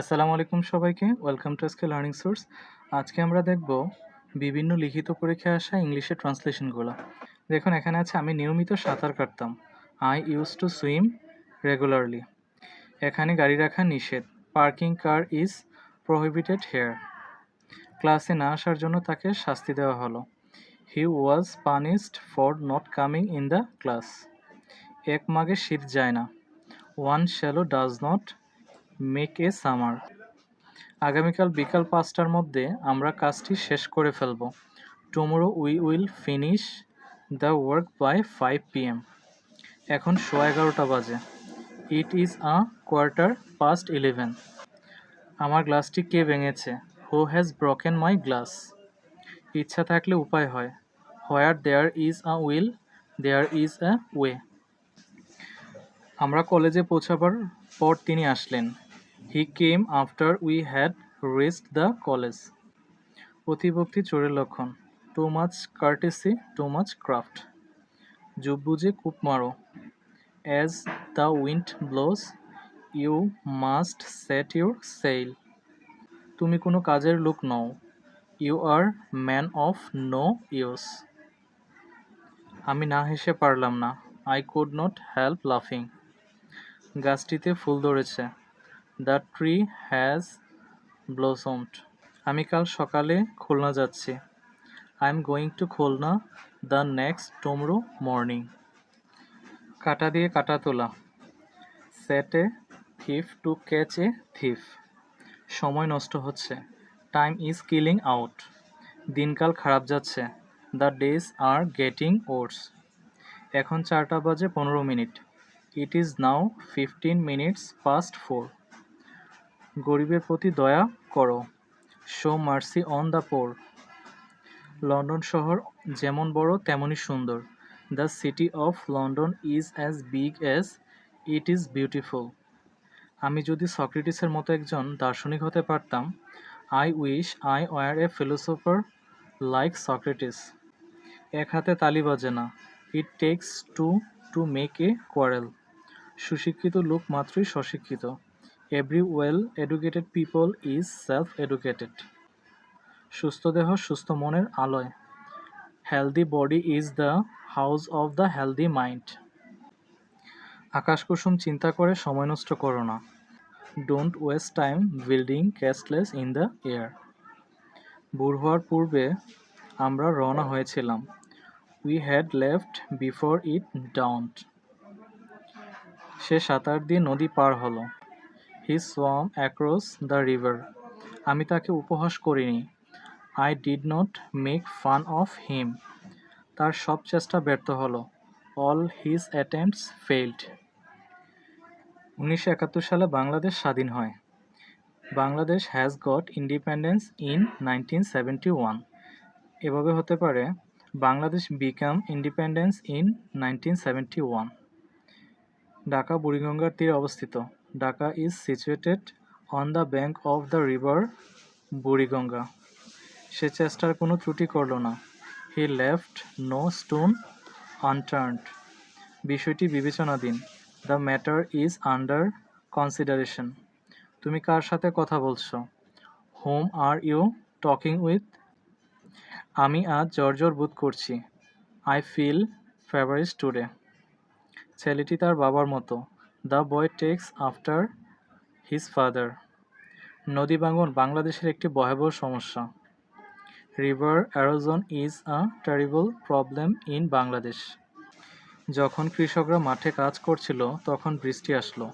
আসসালামু আলাইকুম সবাইকে। Welcome to SK learning source আজকে আমরা দেখব বিভিন্ন লিখিত পরীক্ষায় আসা ইংলিশের ট্রান্সলেশনগুলো। দেখুন, এখানে আছে, আমি নিয়মিত সাঁতার কাটতাম। I use to swim regularly এখানে গাড়ি রাখা নিষেধ। Parking car is prohibited here ক্লাসে না আসার জন্য তাকে শাস্তি দেওয়া হলো। He was punished for not coming in the class এক মাগে শীত যায় না। One shallow does not make a summer আগামীকাল বিকাল পাঁচটার মধ্যে আমরা কাজটি শেষ করে ফেলব। Tomorrow we will finish the work by five P M এখন শো এগারোটা বাজে। It is a quarter past eleven আমার গ্লাসটি কে ভেঙেছে? Who has broken my glass ইচ্ছা থাকলে উপায় হয়। Where there is a will there is a way আমরা কলেজে পৌঁছাবার পর তিনি আসলেন। He came after we had rest the college অতিভক্তি চোরের লক্ষণ। Too much courtesy too much craft যুগ বুঝে কূপ মারো। As the wind blows you must set your sail তুমি কোনো কাজের লোক নও। You are man of no use আমি না হেসে পারলাম না। আই কুড নট হেল্প লাফিং গাছটিতে ফুল ধরেছে। দ্য ট্রি হ্যাজ ব্লসমড আমি কাল সকালে খুলনা যাচ্ছি। I am going to Khulna the next tomorrow morning কাটা দিয়ে কাটা তোলা। Set a thief to catch a thief সময় নষ্ট হচ্ছে। টাইম ইজ কিলিং আউট দিনকাল খারাপ যাচ্ছে। The days are getting oats এখন চারটা বাজে পনেরো minute. It is now fifteen minutes past four গরিবের প্রতি দয়া করো। Show mercy on the poor London শহর যেমন বড়, তেমনই সুন্দর। The city of London is as big as it is beautiful আমি যদি সক্রেটিসের মতো একজন দার্শনিক হতে পারতাম I wish I were a philosopher like Socrates এক হাতে তালি বাজে না। It takes two to make a quarrel সুশিক্ষিত লোক মাত্রই স্বশিক্ষিত। Every well educated people is self educated সুস্থ দেহ, সুস্থ মনের আলয়। Healthy body is the house of the healthy mind আকাশ কুসুম চিন্তা করে, সময় নষ্ট করো না। Don't waste time building castles in the air বুড় হওয়ার পূর্বে আমরা রওনা হয়েছিলাম। We had left before it dawned সে সাঁতার দিয়ে নদী পার হলো। He swam across the river আমি তাকে উপহাস করিনি। I did not make fun of him তার সব চেষ্টা ব্যর্থ হলো। অল হিজ অ্যাটেম্পটস ফেইল্ড উনিশশো একাত্তর সালে বাংলাদেশ স্বাধীন হয়। Bangladesh has got independence in nineteen seventy one এভাবে হতে পারে, Bangladesh become independence in nineteen seventy one Dhaka বুড়িগঙ্গার তীরে অবস্থিত। Dhaka is situated on the bank of the river Buriganga. সে চেষ্টার কোনো ত্রুটি করল না। He left no stone unturned বিষয়টি বিবেচনাধীন। The matter is under consideration তুমি কার সাথে কথা বলছো? Whom are you talking with আমি আজ জর্জর বোধ করছি। আই ফিল ফেভারিস টুডে ছেলেটি তার বাবার মতো। The boy takes after his father. নদী ভাঙন বাংলাদেশের একটি ভয়াবহ সমস্যা। River erosion is a terrible problem in Bangladesh. যখন কৃষকরা মাঠে কাজ করছিল, তখন বৃষ্টি আসলো।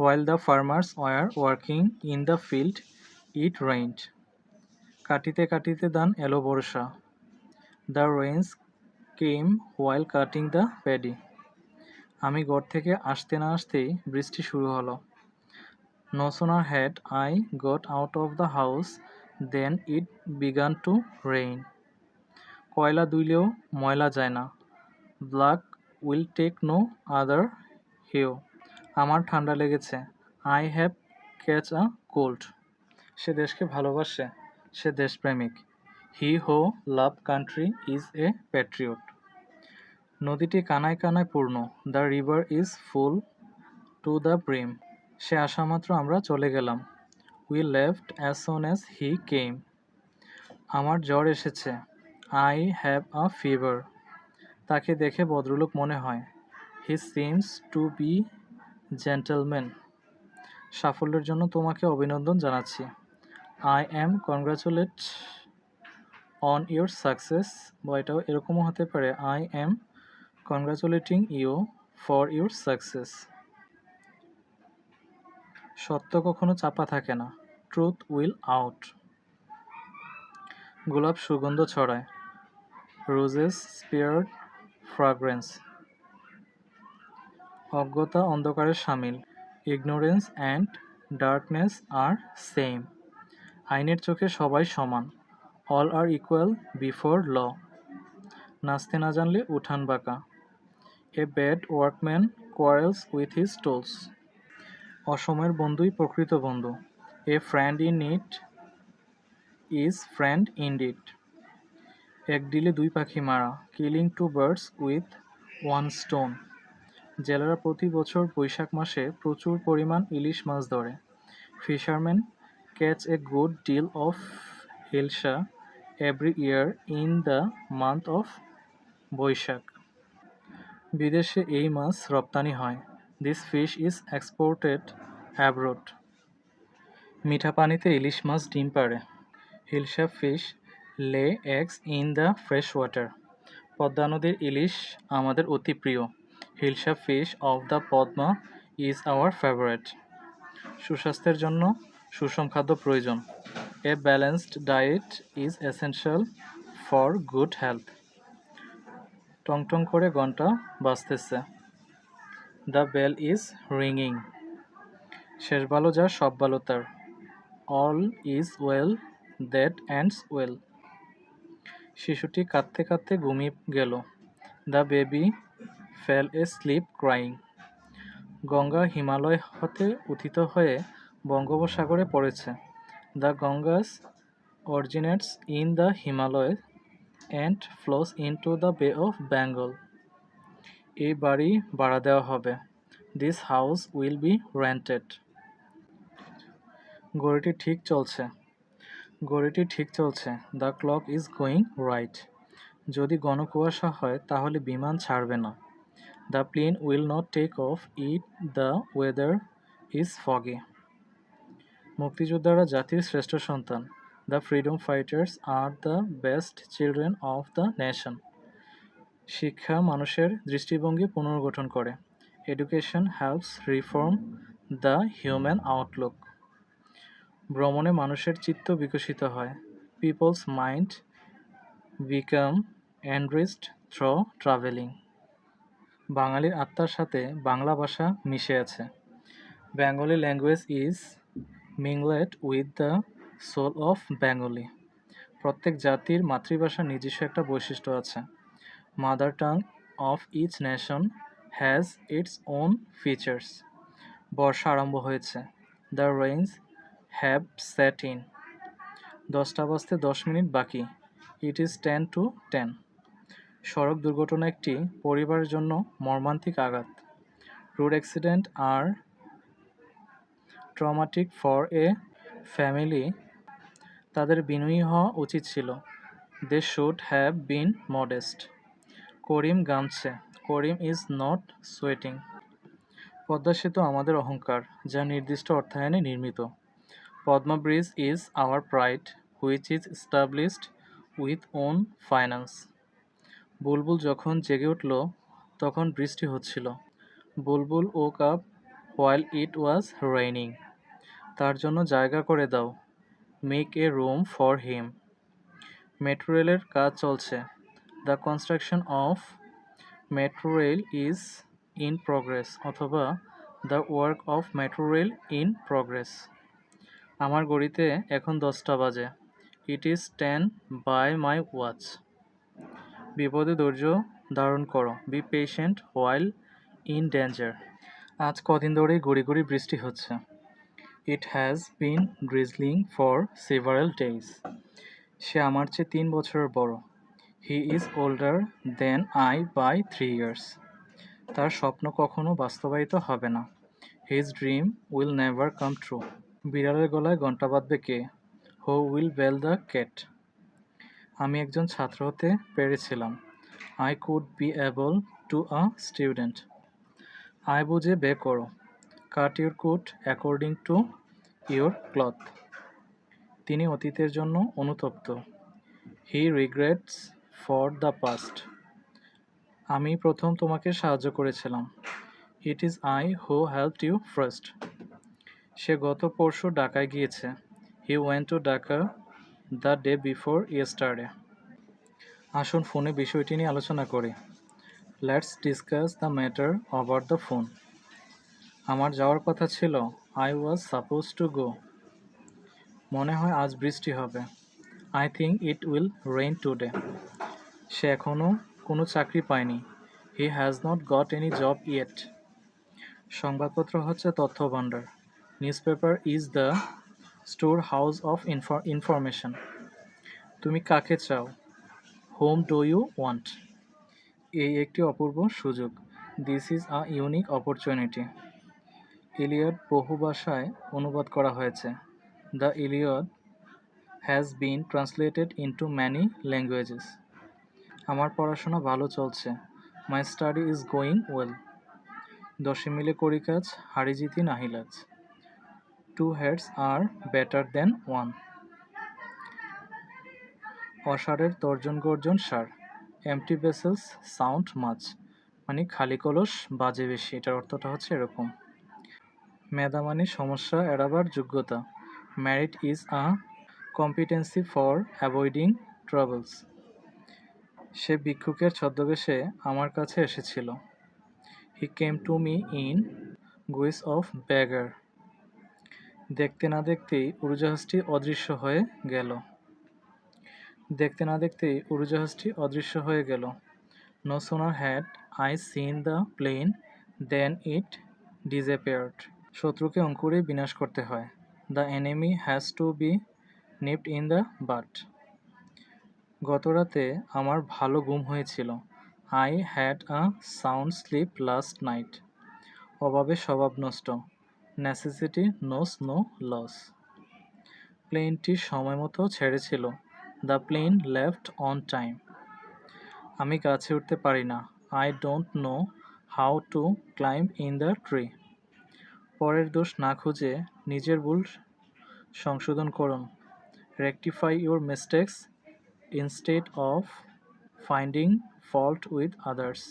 While the farmers were working in the field, it rained. কাটিতে কাটিতে দান এলো বর্ষা। The rains came while cutting the paddy. আমি ঘর থেকে আসতে না আসতেই বৃষ্টি শুরু হলো। No sooner had I got out of the house then it began to rain কয়লা দুইলেও ময়লা যায় না। Black will take no other hue আমার ঠান্ডা লেগেছে। I have catch a cold সে দেশকে ভালোবাসে। সে দেশপ্রেমিক। He who love country is a patriot নদীটি কানায় কানায় পূর্ণ। The river is full to the brim সে আসা মাত্র আমরা চলে গেলাম। We left as soon as he came আমার জ্বর এসেছে। আই হ্যাভ আ ফিভার তাকে দেখে ভদ্রলোক মনে হয়। He seems to be gentleman সাফল্যের জন্য তোমাকে অভিনন্দন জানাচ্ছি। I am congratulate on your success বা এটাও এরকমও হতে পারে। I am congratulating you for your success সত্য কখনো চাপা থাকে না। ট্রুথ উইল আউট গোলাপ সুগন্ধ ছড়ায়। রোজেস স্পিয়ার ফ্রাগ্রেন্স অজ্ঞতা অন্ধকারের সামিল। Ignorance and darkness are same আইনের চোখে সবাই সমান। All are equal before law নাচতে না জানলে উঠান বাঁকা। A bad workman quarrels with his tools অসময়ের বন্ধুই প্রকৃত বন্ধু। A friend in it is friend indeed এক ডিলে দুই পাখি মারা killing two birds with one stone জেলেরা প্রতি বছর বৈশাখ মাসে প্রচুর পরিমাণ ইলিশ মাছ ধরে। Fisherman catch a good deal of hilsa every year in the month of Baishakh. বিদেশে এই মাছ রপ্তানি হয়। This fish is exported abroad মিঠা পানিতে ইলিশ মাছ ডিম পাড়ে। Hilsa fish lay eggs in the fresh water Padma নদীর ইলিশ আমাদের অতি প্রিয়। Hilsa fish of the Padma is our favourite সুস্বাস্থ্যের জন্য সুষম খাদ্য প্রয়োজন। A balanced diet is essential for good health টং টং করে ঘণ্টা বাজতেছে। দ্য বেল ইজ রিংইং শেষ ভালো যার, সব ভালো তার। All is well that ends well শিশুটি কাঁদতে কাঁদতে ঘুমিয়ে গেল। The baby fell asleep crying Ganga Himalaya হতে উথিত হয়ে বঙ্গোপসাগরে পড়েছে। The Ganges originates in the Himalaya and flows into the Bay of Bengal এই বাড়ি ভাড়া দেওয়া হবে। This house will be rented ঘড়িটি ঠিক চলছে। ঘড়িটি ঠিক চলছে। The clock is going right যদি ঘন কুয়াশা হয়, তাহলে বিমান ছাড়বে না। The plane will not take off it the weather is foggy মুক্তিযোদ্ধারা জাতির শ্রেষ্ঠ সন্তান। The freedom fighters are the best children of the nation শিক্ষা মানুষের দৃষ্টিভঙ্গি পুনর্গঠন করে। Education helps reform the human outlook ভ্রমণে মানুষের চিত্ত বিকশিত হয়। Peoples mind become enriched through travelling বাঙালির আত্মার সাথে বাংলা ভাষা মিশে আছে। Bengali language is mingled with the soul of Bengali. প্রত্যেক জাতির মাতৃভাষার নিজস্ব একটা বৈশিষ্ট্য আছে। Mother tongue of each nation has its own features. বর্ষা আরম্ভ হয়েছে। The rains have set in. দশটা বাজতে দশ মিনিট বাকি। It is ten to ten. সড়ক দুর্ঘটনা একটি পরিবারের জন্য মর্মান্তিক আঘাত। Road accident are traumatic for a family তাদের বিনয়ী হওয়া উচিত ছিল। They should have been modest Karim গামছে। Karim is not sweating Padma সেতু আমাদের অহংকার, যা নির্দিষ্ট অর্থায়নে নির্মিত। Padma bridge is our pride which is established with own finance Bulbul যখন জেগে উঠল, তখন বৃষ্টি হচ্ছিল। Bulbul woke up while it was raining তার জন্য জায়গা করে দাও। Make a room for him metro রেলের কাজ চলছে। The construction of metro rail is in progress অথবা the work of metro rail in progress আমার ঘড়িতে এখন দশটা বাজে। It is ten by my watch বিপদে ধৈর্য ধারণ করো। Be patient while in danger আজ কদিন ধরেই গুড়ি গুড়ি বৃষ্টি হচ্ছে। It has been drizzling for several days সে আমার চেয়ে তিন বছরের বড়। He is older than I by three years তার স্বপ্ন কখনো বাস্তবায়িত হবে না। His dream will never come true বিড়ালের গলায় ঘণ্টা বাঁধবে কে? হো উইল বেল দ্য ক্যাট আমি একজন ছাত্র হতে পেরেছিলাম। I could be able to a student আয় বুঝে বে করো। Cut your coat according to your cloth তিনি অতীতের জন্য অনুতপ্ত। He regrets for the past আমি প্রথম তোমাকে সাহায্য করেছিলাম। It is I who help you first সে গত পরশু ঢাকায় গিয়েছে। He went to Dhaka the day before yesterday আসুন ফোনে বিষয়টি নিয়ে আলোচনা করি। Let's discuss the matter over the phone আমার যাওয়ার কথা ছিল I was suppose to go মনে হয় আজ বৃষ্টি হবে। I think it will rain today সে এখনও কোনো চাকরি পায়নি। He has not got any job yet সংবাদপত্র হচ্ছে তথ্য ভাণ্ডার। News paper is the store house of information তুমি কাকে চাও? হোম ডু ইউ ওয়ান্ট এই একটি অপূর্ব সুযোগ। This is a unique opportunity Iliad বহু ভাষায় অনুবাদ করা হয়েছে। The Iliad has been translated into many languages. আমার পড়াশোনা ভালো চলছে। My study is going well. দশে মিলে করি কাজ হারি জিতি নাহিলাজ two heads are better than one. অসারের তর্জন গর্জন সার। Empty vessels sound much. মানে খালি কলস বাজে বেশি, এটার অর্থটা হচ্ছে এরকম। মেধা মানে সমস্যা এড়াবার যোগ্যতা। Merit is a competency for avoiding travels সে ভিক্ষুকের ছদ্মবেশে আমার কাছে এসেছিল। He came to me in guise of beggar দেখতে না দেখতেই উড়োজাহাজটি অদৃশ্য হয়ে গেল। দেখতে না দেখতেই উড়োজাহাজটি অদৃশ্য হয়ে গেল। No sooner had I seen the plane than it disappeared শত্রুকে অঙ্কুরে বিনাশ করতে হয়। The enemy has to be nipped in the bud গতরাতে আমার ভালো ঘুম হয়েছিল। I had a sound sleep last night অভাবে স্বভাব নষ্ট। নেসেসিটি নোস নো লস প্লেনটি সময় মতো ছেড়েছিল। The plane left on time আমি গাছে উঠতে পারি না। I don't know how to climb in the tree পরের দোষ না খুঁজে নিজের ভুল সংশোধন করুন। Rectify your mistakes instead of finding fault with others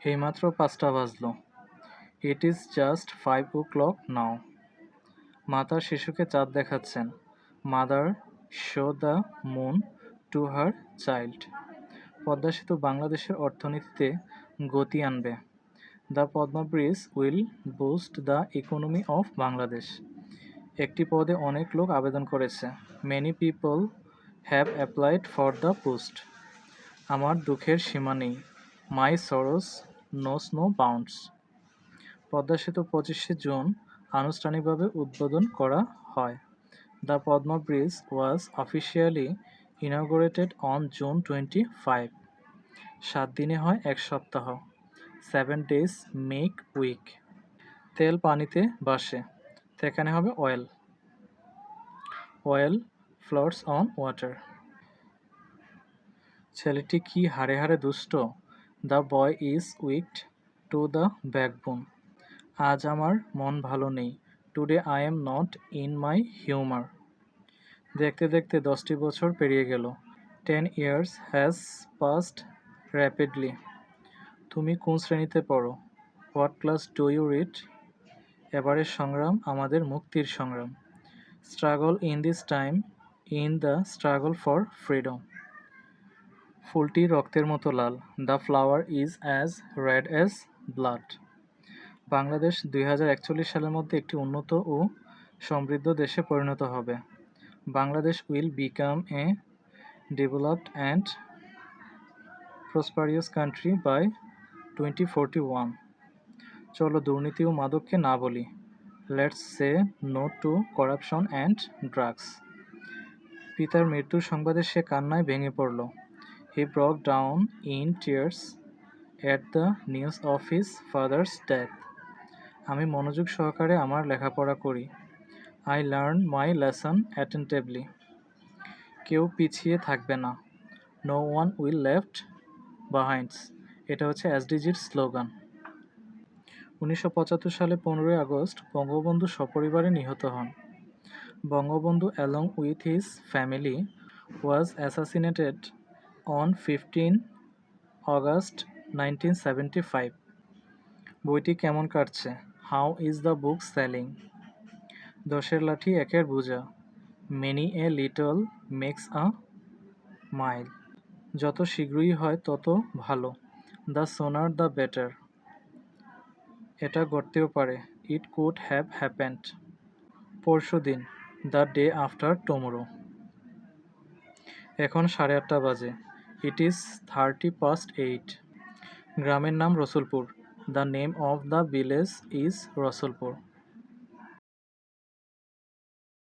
এইমাত্র পাঁচটা বাজলো। It is just five o'clock now মাতা শিশুকে চাঁদ দেখাচ্ছেন। Mother show the moon to her child Padma সেতু বাংলাদেশের অর্থনীতিতে গতি আনবে। The Padma bridge will boost the economy of Bangladesh. একটি পদে অনেক লোক আবেদন করেছে। Many people have applied for the post আমার দুঃখের সীমা নেই। My sorrows no snow bounds. Padma সেতু পঁচিশে জুন আনুষ্ঠানিকভাবে উদ্বোধন করা হয়। The Padma bridge was officially inaugurated on June twenty five. সাত দিনে হয় এক সপ্তাহ। সেভেন ডেজ মেক উইক তেল পানিতে বাসে। সেখানে হবে oil oil floats on water ছেলেটি কি হারে হারে দুষ্ট? The boy is wicked to the backbone আজ আমার মন ভালো নেই। Today I am not in my humour দেখতে দেখতে দশটি বছর পেরিয়ে গেল। Ten years has passed rapidly তুমি কোন শ্রেণীতে পড়ো? What class do you read এবারের সংগ্রাম, আমাদের মুক্তির সংগ্রাম। Struggle in this time in the struggle for freedom ফুলটি রক্তের মতো লাল। The flower is as red as blood Bangladesh দুই হাজার একচল্লিশ সালের মধ্যে একটি উন্নত ও সমৃদ্ধ দেশে পরিণত হবে। Bangladesh will become a developed and prosperous country by twenty forty one চলো দুর্নীতি ও মাদককে না বলি। Let's say no to corruption and drugs পিতার মৃত্যুর সংবাদে সে কান্নায় ভেঙে পড়ল। He broke down in tears at the news of his father's death আমি মনোযোগ সহকারে আমার লেখাপড়া করি। I learn my lesson attentively কেউ পিছিয়ে থাকবে না। No one will left behinds এটা হচ্ছে এসডিজির স্লোগান উনিশশো পঁচাত্তর সালে পনেরোই আগস্ট বঙ্গবন্ধু সপরিবারে নিহত হন। Bangabandhu along with his family was assassinated on fifteen August nineteen seventy five বইটি কেমন কাটছে? How is the book selling দশের লাঠি একের বোঝা many a little makes a mile যত শীঘ্রই হয়, তত ভালো। দ্য সোনার দ্য বেটার। এটা ঘটতেও পারে। It could have happened. পরশু দিন, দ্য ডে আফটার টুমোরো। এখন সাড়ে আটটা বাজে। It is thirty past eight. গ্রামের নাম Rasulpur. The name of the village is Rasulpur.